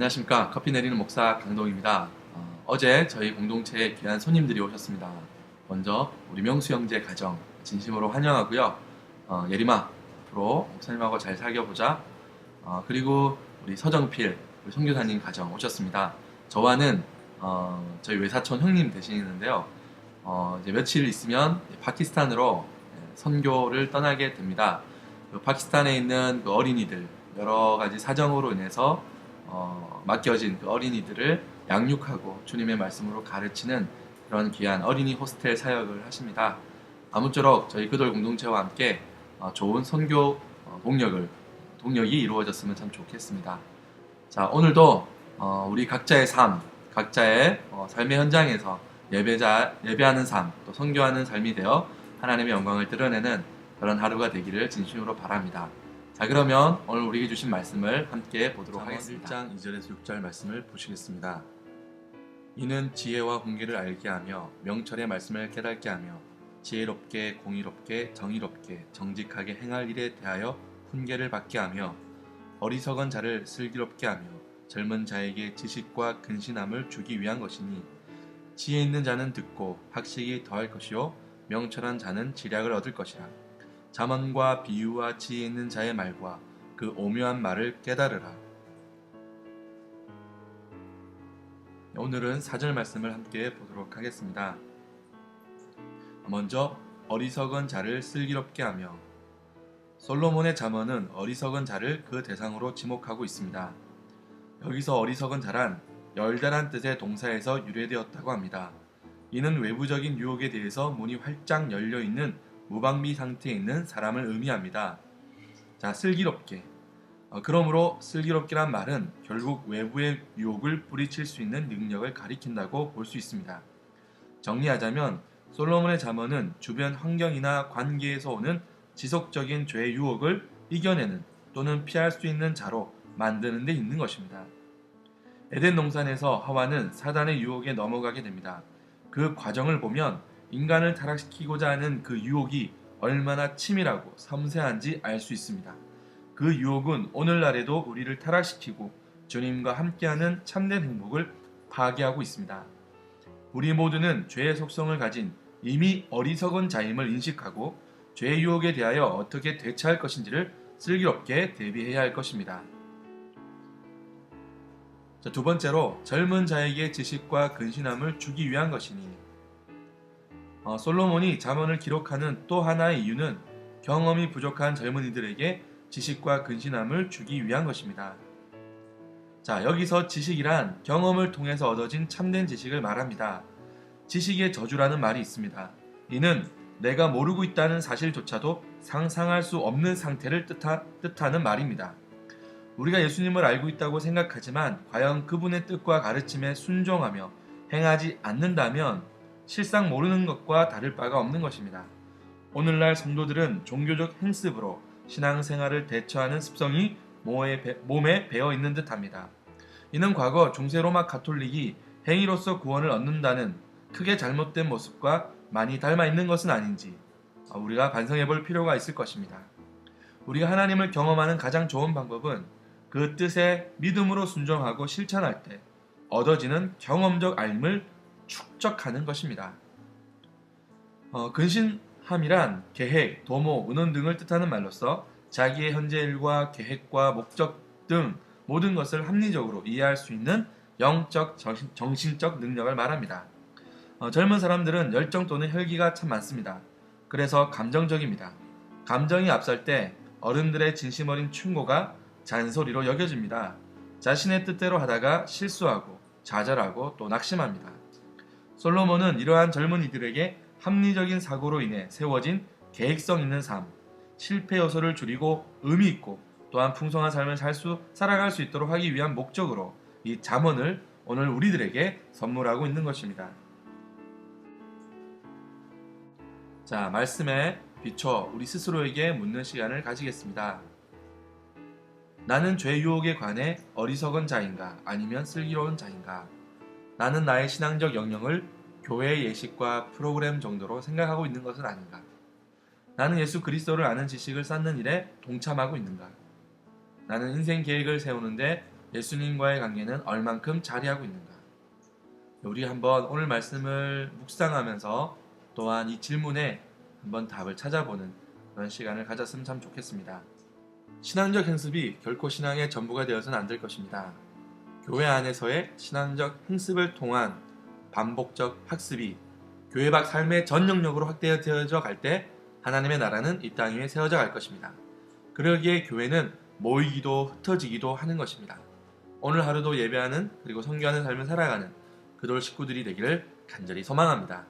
안녕하십니까 커피 내리는 목사 강동입니다. 어, 제 저희 공동체에 귀한 손님들이 오셨습니다. 먼저 우리 명수 형제 가정 진심으로 환영하고요. 어, 예림아 앞으로 목사님하고 잘 사귀어보자. 어, 그리고 우리 서정필 우리 선교사님 가정 오셨습니다. 저와는 어, 저희 외사촌 형님 되시는데요. 어, 이제 며칠 있으면 파키스탄으로 예, 선교를 떠나게 됩니다. 그 파키스탄에 있는 그 어린이들 여러 가지 사정으로 인해서 어, 맡겨진 그 어린이들을 양육하고 주님의 말씀으로 가르치는 그런 귀한 어린이 호스텔 사역을 하십니다. 아무쪼록 저희 그돌 공동체와 함께 어, 좋은 선교 어, 동력을 동력이 이루어졌으면 참 좋겠습니다. 자 오늘도 어, 우리 각자의 삶, 각자의 어, 삶의 현장에서 예배자 예배하는 삶, 또 선교하는 삶이 되어 하나님의 영광을 드러내는 그런 하루가 되기를 진심으로 바랍니다. 자 그러면 오늘 우리에게 주신 말씀을 함께 보도록 하겠습니다. 1장 2절에서 6절 말씀을 보시겠습니다. 이는 지혜와 훈계를 알게 하며 명철의 말씀을 깨닫게 하며 지혜롭게 공의롭게 정의롭게 정직하게 행할 일에 대하여 훈계를 받게 하며 어리석은 자를 슬기롭게 하며 젊은 자에게 지식과 근신함을 주기 위한 것이니 지혜 있는 자는 듣고 학식이 더할 것이요 명철한 자는 지략을 얻을 것이라 자문과 비유와 지혜 있는 자의 말과 그 오묘한 말을 깨달으라. 오늘은 사절 말씀을 함께 보도록 하겠습니다. 먼저 어리석은 자를 슬기롭게 하며 솔로몬의 잠언은 어리석은 자를 그 대상으로 지목하고 있습니다. 여기서 어리석은 자란 열달한 뜻의 동사에서 유래되었다고 합니다. 이는 외부적인 유혹에 대해서 문이 활짝 열려 있는 무방비 상태에 있는 사람을 의미합니다. 자, 슬기롭게. 어, 그러므로 슬기롭게란 말은 결국 외부의 유혹을 뿌리칠 수 있는 능력을 가리킨다고 볼 수 있습니다. 정리하자면 솔로몬의 잠언은 주변 환경이나 관계에서 오는 지속적인 죄의 유혹을 이겨내는 또는 피할 수 있는 자로 만드는 데 있는 것입니다. 에덴 동산에서 하와는 사단의 유혹에 넘어가게 됩니다. 그 과정을 보면 인간을 타락시키고자 하는 그 유혹이 얼마나 치밀하고 섬세한지 알 수 있습니다. 그 유혹은 오늘날에도 우리를 타락시키고 주님과 함께하는 참된 행복을 파괴하고 있습니다. 우리 모두는 죄의 속성을 가진 이미 어리석은 자임을 인식하고 죄의 유혹에 대하여 어떻게 대처할 것인지를 슬기롭게 대비해야 할 것입니다. 자, 두 번째로 젊은 자에게 지식과 근신함을 주기 위한 것이니 어, 솔로몬이 잠언을 기록하는 또 하나의 이유는 경험이 부족한 젊은이들에게 지식과 근신함을 주기 위한 것입니다. 자, 여기서 지식이란 경험을 통해서 얻어진 참된 지식을 말합니다. 지식의 저주라는 말이 있습니다. 이는 내가 모르고 있다는 사실조차도 상상할 수 없는 상태를 뜻하, 뜻하는 말입니다. 우리가 예수님을 알고 있다고 생각하지만 과연 그분의 뜻과 가르침에 순종하며 행하지 않는다면 실상 모르는 것과 다를 바가 없는 것입니다. 오늘날 성도들은 종교적 행습으로 신앙생활을 대처하는 습성이 몸에 배어 있는 듯합니다. 이는 과거 중세 로마 가톨릭이 행위로서 구원을 얻는다는 크게 잘못된 모습과 많이 닮아 있는 것은 아닌지 우리가 반성해 볼 필요가 있을 것입니다. 우리가 하나님을 경험하는 가장 좋은 방법은 그 뜻에 믿음으로 순종하고 실천할 때 얻어지는 경험적 알을 축적하는 것입니다. 어, 근신함이란 계획, 도모, 은원 등을 뜻하는 말로서 자기의 현재 일과 계획과 목적 등 모든 것을 합리적으로 이해할 수 있는 영적, 정신, 적 능력을 말합니다. 어, 젊은 사람들은 열정 또는 혈기가 참 많습니다. 그래서 감정적입니다. 감정이 앞설 때 어른들의 진심 어린 충고가 잔소리로 여겨집니다. 자신의 뜻대로 하다가 실수하고 좌절하고 또 낙심합니다. 솔로몬은 이러한 젊은이들에게 합리적인 사고로 인해 세워진 계획성 있는 삶, 실패 요소를 줄이고 의미 있고 또한 풍성한 삶을 살 수, 살아갈 수 있도록 하기 위한 목적으로 이 잠언을 오늘 우리들에게 선물하고 있는 것입니다. 자, 말씀에 비춰 우리 스스로에게 묻는 시간을 가지겠습니다. 나는 죄 유혹에 관해 어리석은 자인가 아니면 슬기로운 자인가? 나는 나의 신앙적 영역을 교회의 예식과 프로그램 정도로 생각하고 있는 것은 아닌가? 나는 예수 그리스도를 아는 지식을 쌓는 일에 동참하고 있는가? 나는 인생 계획을 세우는데 예수님과의 관계는 얼만큼 자리하고 있는가? 우리 한번 오늘 말씀을 묵상하면서 또한 이 질문에 한번 답을 찾아보는 그런 시간을 가졌으면 참 좋겠습니다. 신앙적 행습이 결코 신앙의 전부가 되어서는 안 될 것입니다. 교회 안에서의 신앙적 행습을 통한 반복적 학습이 교회 밖 삶의 전 영역으로 확대되어져 갈 때 하나님의 나라는 이 땅 위에 세워져 갈 것입니다. 그러기에 교회는 모이기도 흩어지기도 하는 것입니다. 오늘 하루도 예배하는 그리고 성교하는 삶을 살아가는 그돌 식구들이 되기를 간절히 소망합니다.